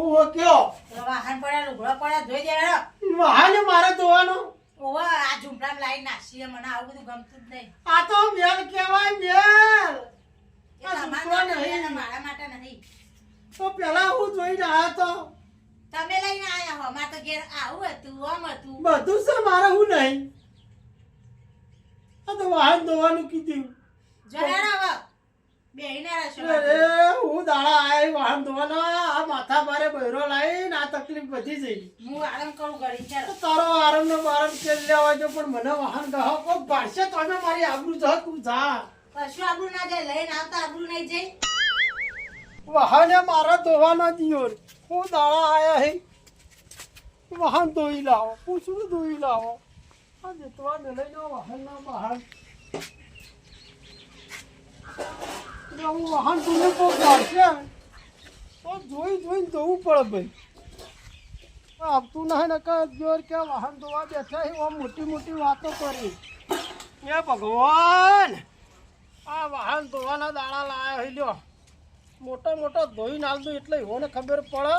હું કયો? વાહન પડ્યા લુગડો પડ્યા જોઈ દે હેડો. વાહને મારે ધોવાનો ઓવા આ ઝૂંપડામાં લાઈ નાખીએ મને આવું બધું ગમતું જ નહીં. આ તો મેલ કહેવાય મેલ. ઝૂંપડા મારા માટે નહીં. તો પેલા હું જોઈને આવ્યો તો? તમે લઈને આયા હો મારે તો ઘેર આવું હતું આમ હતું. બધું છે મારે હું નહીં? આ તો વાહન ધોવાનું કીધું. જરા હવે. હું દાડા આયા વાહન ધોવાના આ માથા મારે બહેરો લાવીને આ તકલીફ વધી જઈ. હું આરામ કરું ઘડી ચાલો. તારો આરામ ને બારામ કરી લેવા જો પણ મને વાહન ગહો કોઈ ભાષે તમે મારી આબરૂ જા તું જા. કશું આબરું ના જાય લઈને આવતા આબરું નહીં જઈ વાહને મારા ધોવાના દિયોર હું દાડા આયા હે. વાહન ધોઈ લાવો પૂછડું ધોઈ લાવો. આ જેતવા ને લઈ જાઓ વાહનના બહાર. હું વાહન કાઢશે તો જોઈ જોઈને ધોવું પડે ભાઈ આપતું ના ને કે જોર કે વાહન ધોવા બેઠા છે આમ મોટી મોટી વાતો કરી એ ભગવાન! આ વાહન ધોવાના દાણા લાયા હોય લ્યો. મોટો મોટો ધોઈ નાખ દો એટલે એવોને ખબર પડે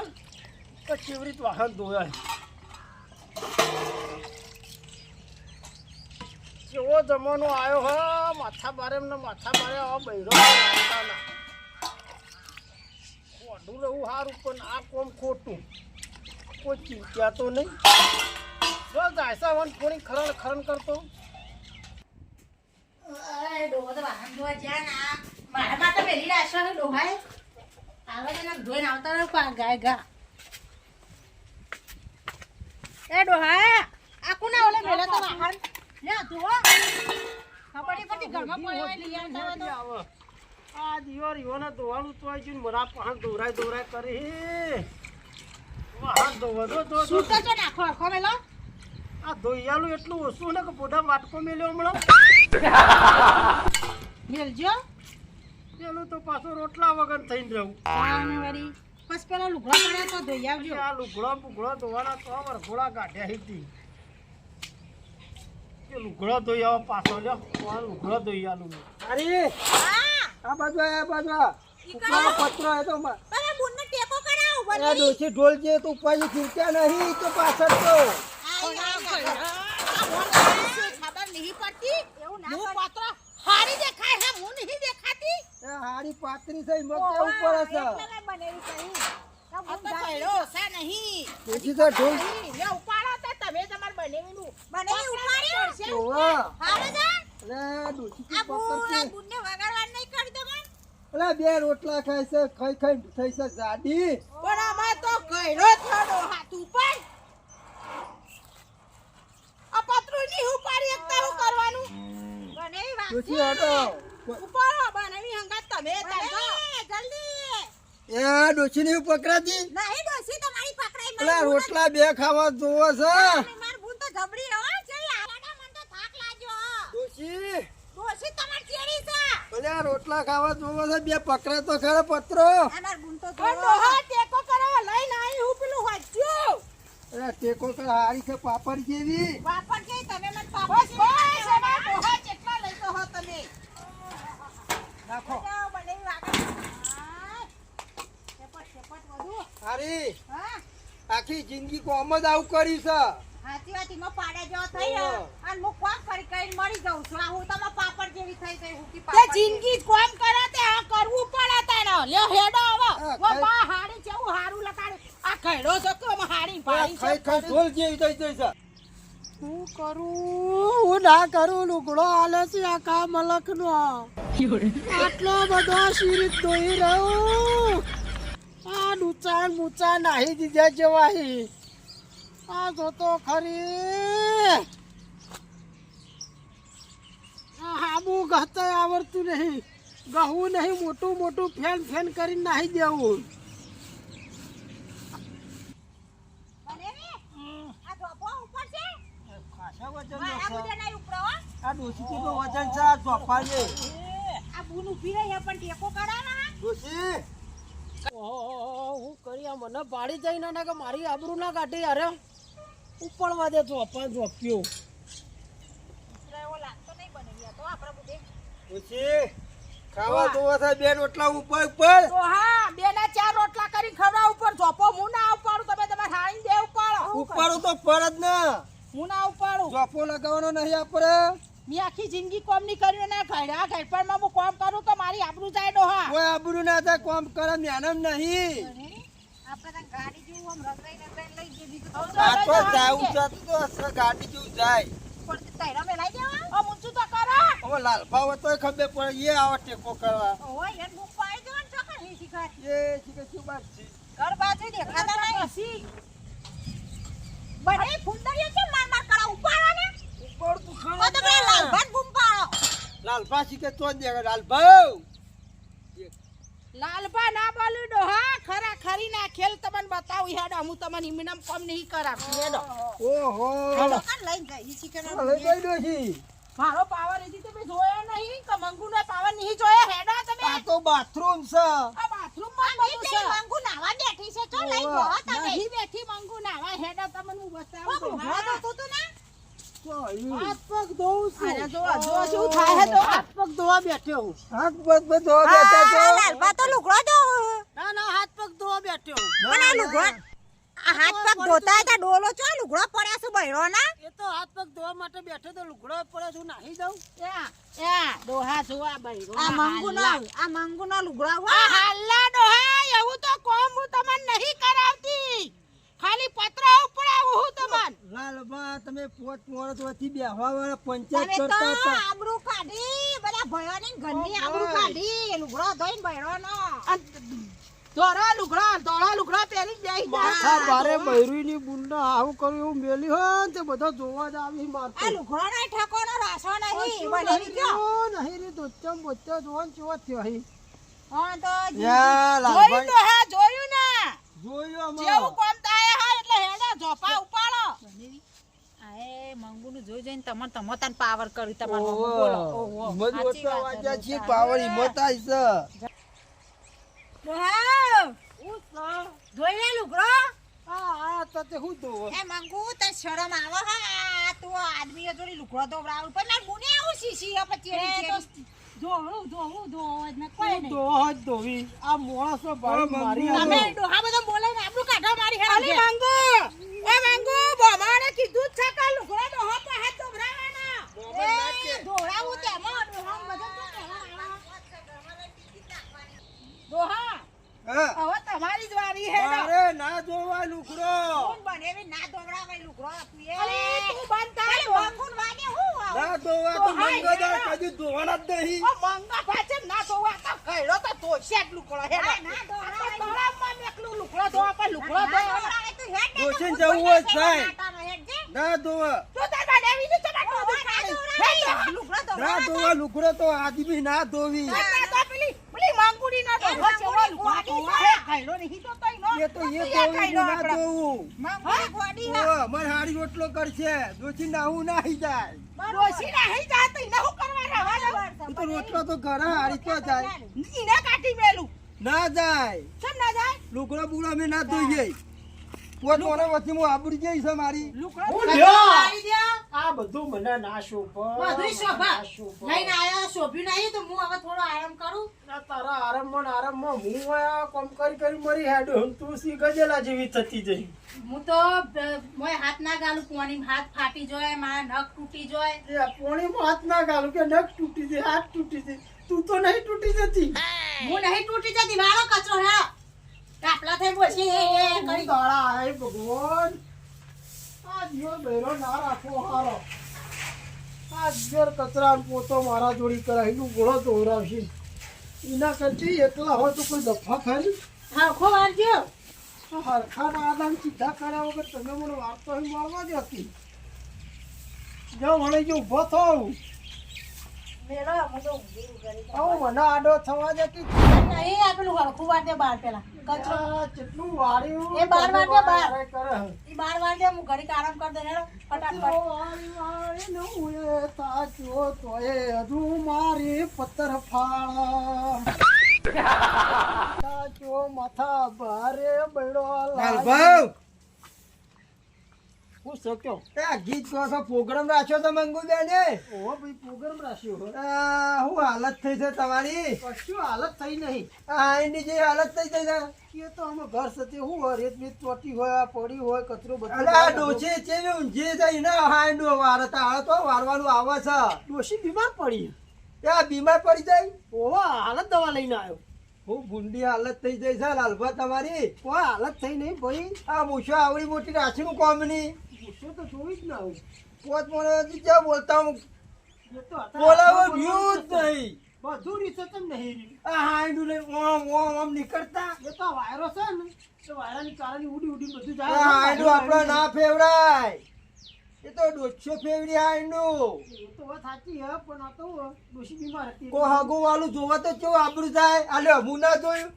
કે કેવી રીતે વાહન ધોવાય. કેવો જમાનો આવ્યો હો માથા બારે એમને માથા બારે આવા બૈરો કોઢું રહું રહેવું સારું પણ આ કોમ ખોટું. કોઈ ચિંતા તો નહીં. જો જાયસા વન થોડી ખરણ ખરણ કરતો. તો મારા પેલી રાશો આવે ધોઈને આવતા ગાય ગા. એ ડોહા આ કોના ઓલે મેલા તો વાહન લે ધોવા ખબર પડતી ઘરમાં કોઈ લઈ આવતા હોય આ દિવાર ઈવોને ધોવાનું તો આઈ ગયું મારા પાન દોરાય દોરાય કરી. વાહન ધોવા દો દો. સૂતો છો નાખો આખો મેલો આ ધોઈયાલું એટલું ઓછું ને કે પોડા વાટકો મેલ્યો હમણાં. મેલજો. પેલું તો પાછો રોટલા વગર થઈને રહું. બસ પેલા લુગડા પડ્યા તો ધોઈ આવજો. આ લુગડો બુગડો ધોવાના તો વરઘોડા કાઢ્યા હતી લુગડો ધોઈ આવો પાછો લ્યો. કોણ લુગડો ધોઈ આલું અરે! આ બાજુ આ, બાજુ આ. ઉપરનો પતરો એ તો મા- અરે બુનને ટેકો કરાવ આ ડોશી ઢોલ જે તો ઉપર ખીચા નહીં તો પાછળ તો. નહીં એવું ના પાત્ર હારી દેખાય હે હું નહીં દેખાતી. હારી પાતરી આ તો કઈડો નહીં. તો ઢોલ તમે તમાર બનેવીનું બનેવી ઉપાડ્યો? ઓવા. હારે જા. અરે ડોશી તું આ બુના વગાડવા નઈ કરી દો પણ અલા બે રોટલા ખાય છે ખાઈ ખાઈ થઈ છે જાડી. પણ આમાં તો કઈડો થડો હાથ ઉપર. આ પતરું ની ઉપાડી એકતા હું કરવાનું. બનેવી વાત ડોશી હટો ઉપાડો બનેવી હંગાત તમે તાજો જલ્દી. એ ડોશી ની પકડાતી નહીં અલા રોટલા બે ખાવા જોવો છે. માર બુન તો જબરી હો છે આડા મન તો થાક લાગ્યો. ડોશી. ડોસી તમાર ચેડી છે? અલ્યા રોટલા ખાવા જોવો છે બે પકડે તો ખરા પત્રો. ટેકો કરો લઈને આવી હું પેલું વાચ્યું. અરે ટેકો કર હારી છે પાપડ જેવી વાપર કે તમે મન પાપા બસ બસ અમાર ડોહા કેટલા લઈ તો હો તમે નાખો જાઓ બને વાગા ચેપટ ચેપટ વધુ હારી હા આખી જિંદગી કોમ જ આવું કરી છે. હાથી વાતી માં પાડે જેવો થઈ ગયો અને હું કોમ કરી કરીને મરી જાઉં છું. આ હું તમે પાપડ જેવી થઈ ગઈ હું કી પાપડ જિંદગી કોમ કરે તે આ કરવું પડે તારો લ્યો હેડો હવે. વો બા હાડી જેવું હારું લગાડે. આ ખેડો છો કે આમાં હાડી પાડી ખઈ ખઈ ઢોલ જેવી થઈ ગઈ છે. હું કરું હું ના કરું લુગડો આલે છે આ કામ મલક નો આટલો બધો શીરીત દોઈ રહ્યો. ડૂચા મૂચા નાહી દીધા જેવાહી. આ જોતો ખરી. હાબુ ગહતા આવડતું નહીં. ગહું નહીં મોટું મોટું ફેન ફેન કરીને નાહી દેવું. આ ડોસી કેટલો વજન છે આ ચોપાને આ બુન ઊભી રહી પણ ટેકો કરાના ડોસી હું કરી મને પાડી જઈને ના કે મારી આબરૂ ના કાઢી યાર. ઉપડવા દે તો અપા જો અપ્યો. પછી ખાવા જોવા થાય બે રોટલા ઉપર ઉપર. તો હા બે ના ચાર રોટલા કરી ખવડા ઉપર. જોપો હું ના ઉપાડું તમે તમારે હાણી દે ઉપાડો. ઉપાડું તો ફરજ ના. હું ના ઉપાડું. જોપો લગાવવાનો નહીં આપણે. મેં આખી જિંદગી કોમની કર્યું ના ઘડ્યા ઘડપણમાં હું કોમ કરું તો મારી આબરૂ જાય ડોહા કોઈ આબરૂ ના થાય કોમ કરે જ્ઞાનમ નહીં. આપણે ગાડી જેવું આમ રગડાઈ રગડાઈ લઈ જઈએ બીજું તો જાવું તો ગાડી જેવું જાય. પણ તૈરા મેલાઈ દેવા ઓ મુંચું તો કરો. હવે લાલભા હોય તોય ખબર પડે એ આવો ટેકો કરવા. ઓય યાર હું પાઈ દેવાનું છો કે નહીં શીખાય એ શીખે શું વાત છે? ઘર બાજુ દેખાતા નહીં. હસી બને ફુંદરીઓ છે માર માર કરા ઉપાડો ને ઉપર તું ખરો ઓ તો પેલા લાલભાન બૂમ પાડો લાલભા શીખે તો જ દેખે લાલભા લાલભા ના બોલું ડોહા ખરા ખરી ના ખેલ તમને બતાવું હેડો હું તમને ઇમિનમ કોમ નહીં કરાવું. હેડો. ઓહો! કાન લઈ ગઈ શીખે હવે કઈ ડોશી મારો પાવર એથી તમે જોયો નહીં કે મંગુ નો પાવર નહીં જોયો? હેડો તમે. આ તો બાથરૂમ છે. આ બાથરૂમમાં બધું છે. મંગુ નાવા બેઠી છે ચો લઈ ગયો તમે. નહીં બેઠી મંગુ નાવા હેડો તમને હું બતાવું. તો તો તું ના. તો. હાથ પગ ધોઉં છું. અરે જો જો શું થાય હે તો હાથ પગ ધોવા બેઠ્યો હાથ પગ પગ ધોવા બેઠા છો? લાલબા તો લુગડો ના ના હાથ પગ ધોવા બેઠ્યો આ હાથ પગ ધોતા હતા ડોલો ચો લુગડો પડ્યા છે બૈરો ના? એ તો હાથ પગ ધોવા માટે બેઠો તો લુગડો પડે છું નાહી દઉં. યા ડોહા આ બૈરો. આ મંગુનો આ મંગુનો લુગડો આ હાલ્લા ડોહા એવું તો કોમ હું તમને નહીં કરાવતી. ખાલી પત્ર ઉપડાવું હું તમન. લાલબા તમે પોત મોરત વતી બેહવા વાળા પંચાયત કરતા હતા. આબરૂ કાઢી બધા ભયોની ઘરની આબરૂ કાઢી લુગડો ધોઈને ભયરો નો ધોળા લુગડા ધોળા લુગડા પહેરી જ. બેસી માથા બારે બૈરીની બુંડા આવું કર્યું એવું મેલી હો તે બધા જોવા જ આવી મારતો. આ લુગડો નો ઠકોનો રાસો નહીં બનેલી ગયો નહીં રે દોચમ ચમ બચ્ચા જોવાન ચેવા થયો હી હા તો જોયું તો હા જોયું ને. જોયું જેવું કોમ થાય હા એટલે હેડા ઝોપા ઉપાડો મંગુનું જોઈ જોઈને તમાર તમો તાન પાવર કરી તમારો બોલો. ઓહો હિંમત સાચી ઓછા છે, પાવર હિંમત આવી છે. ઉસ ધોઈ લે લુગડો. આ આ તો તે હું ધોવ એ મંગુ તે શરમ આવો હા તું આદમીઓ જોડી લુગડો દોવડાવું પણ ના મુને આવું શીશી આ પછી ચેડી ધોવું ધોવું ધોવું ને કોઈ નહીં. આ મોણસો ભાઈ મારી તમે ડોહા બધા બોલાઈને આપણું કાઢા મારી હે અલી મંગુ! એ મંગુ બોમાણે કીધું જ છે કે લુગડો ડોહા પર હાથ દોવડાવવાના બોમા ના કે. એ દોવડાવું તેમાં ડોહા બધા તો ડોહા હા હવે તમારી જ વારી હે અરે ના જોવા લુકડો કોણ બનેવી ના દોવડાવાય લુકડો તું એ અરે તું બંધ થાય વાંગુન વાગે હું ના દોવા તો તો મંગોદાર કદી દોવાના જ નહીં. ઓ મંગા પાછે ના ધોવા તો કઈડો તો તો શેટ લુકડો હે ના દોરાય દોરામાં મેકલું લુકડો ધોવા આપા લુકડો દો તું જવું હોય જાય. ના ધોવા. તું તાર બાડેવી ને ચડા ડોબી કાઢી લુકડો ના ધોવા લુકડો તો. આદમી ના ધોવી ના તો પેલી પેલી માંગુડી ના ધોવા છે લુકડો ધોવા નહીં તો તઈ નો. એ તો એ ધોવી ના ગોડી મારે રોટલો કરશે. દોશી નાહું નાહી જાય. ઈને હું તો રોટલો તો ઘરે હારી તો જાય? ઈને કાઢી મેલું. ના જાય. કેમ ના જાય? લુકડો બુકડો મે ના. ધોઈએ. પોત વચ્ચે હું આબરી જઈ છે મારી? હું લ્યો. આ બધું મને ના શોભે. બધુંય શોભા. લઈને આયા શોભ્યું નહીં તો હું હવે થોડો આરામ કરું? તારા આરામમાં આરામમાં હું કોમ કરી કરી મરી હેડ્યો તું સી ગજેલા જેવી થતી જઈ. હું તો મોય હાથ ના ગાલું પોણી હાથ ફાટી જાય મારા નખ તૂટી જાય. પોણી હાથ ના ગાલું કે નખ તૂટી જાય હાથ તૂટી જાય. તું તો નહીં તૂટી જતી. હું નહીં તૂટી જતી મારો કચરો હે. કાપલા થઈ કરી દાડા ભગવાન. આ જીવન બહેરો ના રાખો હારો. આ ઘેર કચરા પોતો મારા જોડી કરાય એનું ગોળો દોરાવશે. એના કરતી એકલા હોય તો કોઈ દફા ખરી હા ખો વારજો. આ હરખાના આદાન સીધા કર્યા વગર તમે મને વાર્તા વાળવા જ હતી જો મને જો ઊભો થવું મેલો હું તો ઊંઘી ઉગાડી આવું મને આડો થવા દે કે નહીં આ પેલું હરખું વાર બાર પેલા. કચરો. કેટલું વાળ્યું? એ બાર વાર દે બાર. હું ઘડીક આરામ કરી દે હેડો ફટાફટ. વાળી એ હજુ મારી પત્તર ફાળા. તાક્યો માથા ભારે બળો લાલ હું શક્યો? એ આ ગીત કહો છો પ્રોગ્રામ રાખ્યો તો મંગુબેન એ ઓહો ભાઈ પ્રોગ્રામ રાખ્યો હો. આ, હાલત થઈ છે તમારી? કશું હાલત થઈ નહીં. આ એની જે હાલત થઈ જાય ને, એ તો અમે ઘર સાથે હું હોય? રેત બેત ચોટી હોય પડી હોય કચરો બધો અરે આ ડોશી ચેવી ઊંઘી છે એને હાંડો વારે તાળે તો વારવાનું આવે છે. ડોશી બીમાર પડી. ત્યાં બીમાર પડી જાય? ઓહો હાલત દવા લઈને આવ્યો. હું ગુંડી હાલત થઈ જાય છે લાલભા તમારી. કોઈ હાલત થઈ નહીં ભાઈ. આ મૂછો આવડી મોટી રાશીનું કોમની? ગુસ્સો તો જોઈ જ ના પોત મને જ્યાં બોલતા હું? બોલાવો જ નહીં. બધું રિસર્ચ નહીં. આ હાંડું લઈને ઓમ ઓમ ઓમ નીકળતા. એ તો વાયરો છે ને. તો વાયરાની કારણે ઉડી ઉડી બધું આ હાંડું આપણો ના ફેવરાય. એ તો ડોછો ફેવરી હાંડું એ તો વાત સાચી હે પણ આ તો ડોશી બીમાર હતી. કો હગો વાળું જોવા તો કેવું આબરું થાય? આલે હું ના જોયું?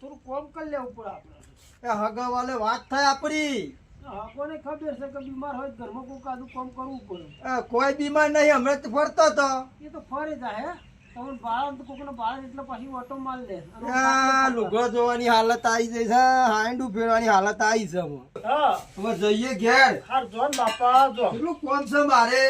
થોડું કોમ કરી લેવું પડે આપણે. એ હગા વાલે વાત થાય આપણી કોને ખબર છે કે બીમાર હોય ઘરમાં કોઈ કાદું કામ કરવું પડે. કોઈ બીમાર નહીં હમણાં તો ફરતો તો એ તો ફરે જાય તમને બાળ કોકનો બાળ એટલે પછી ઓટો માલ લે. લુગડો જોવાની હાલત આવી જાય છે હાંડું ફેરવાની હાલત આવી છે હવે. જઈએ ઘેર. હાર જોન બાપા જો. કેટલું કોમ છે મારે?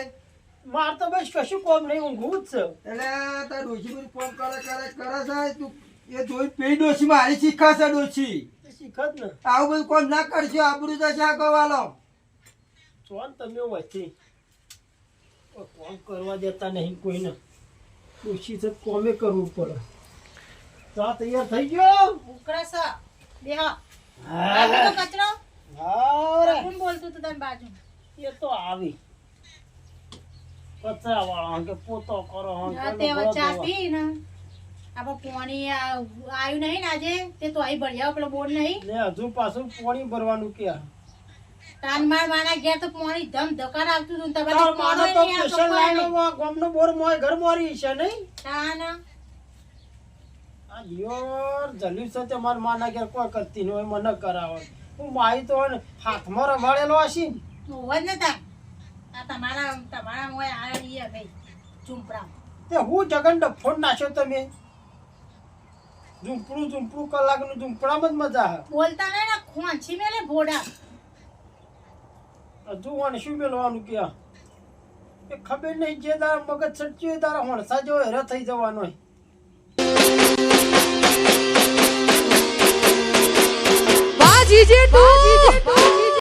માર તો બસ કશું કોમ નહીં ઊંઘવું જ છે. એટલે તાર ડોશી બધું કોમ કરે કરે કરે છે તું એ જોઈ પેલી ડોશી મારી શીખાશે ડોશી. એ શીખ જ ને. આવું બધું કોમ ના કરશો આબરું તો આ ગવાલો જોન તમે વચ્ચે. કોમ કરવા દેતા નહીં કોઈને. ખુશી છે કોમે કરવું પડે. ચા તૈયાર થઈ ગયો? ઉકળે સા બેહો. હા. આ તો રે. કોણ બોલતું હતું તને બાજુ? એ તો આવી. કચરા વાળા કે પોતો કરો હા, તે હવે ચા પી ને આપણે પોણી આવ્યું નહીં ને આજે? તે તો અહીં ભળ્યા પેલો બોર્ડ નહીં? ને હજુ પાછું પાણી ભરવાનું કે માર માના ઘેર તો પોણી ધમ ધકાર આવતું હતું તમારે માનો તો નહીં આવતો કોઈ ગામનો બોર મોય ઘર મોરી છે નહીં? તાન. આ દિયોર જલ્યું છે તે માર માના ઘેર કોઈ કરતી નહીં હોય મને કરાવે. હું માઈ તો હાથમાં રમાડેલો હશી ને. હોવ જ ને આ તમારા તમારા મોય આયા છીએ ભાઈ ચુંપડા તે હું જગન ડફોડ નાખ્યો તમે? ઝૂંપડું ઝૂંપડું કલાકનું ઝૂંપડામાં જ મજા આવે. બોલતા નહીં ને ખોંચી મેલે ભોડા. હજુ વણ શું મેળવાનું કે એ ખબર નહીં જે તારા મગજ સચ્યું હોય તારા હોણસા જેવો હેરો થઈ જવાનો હોય. વાહ જીજે ટુ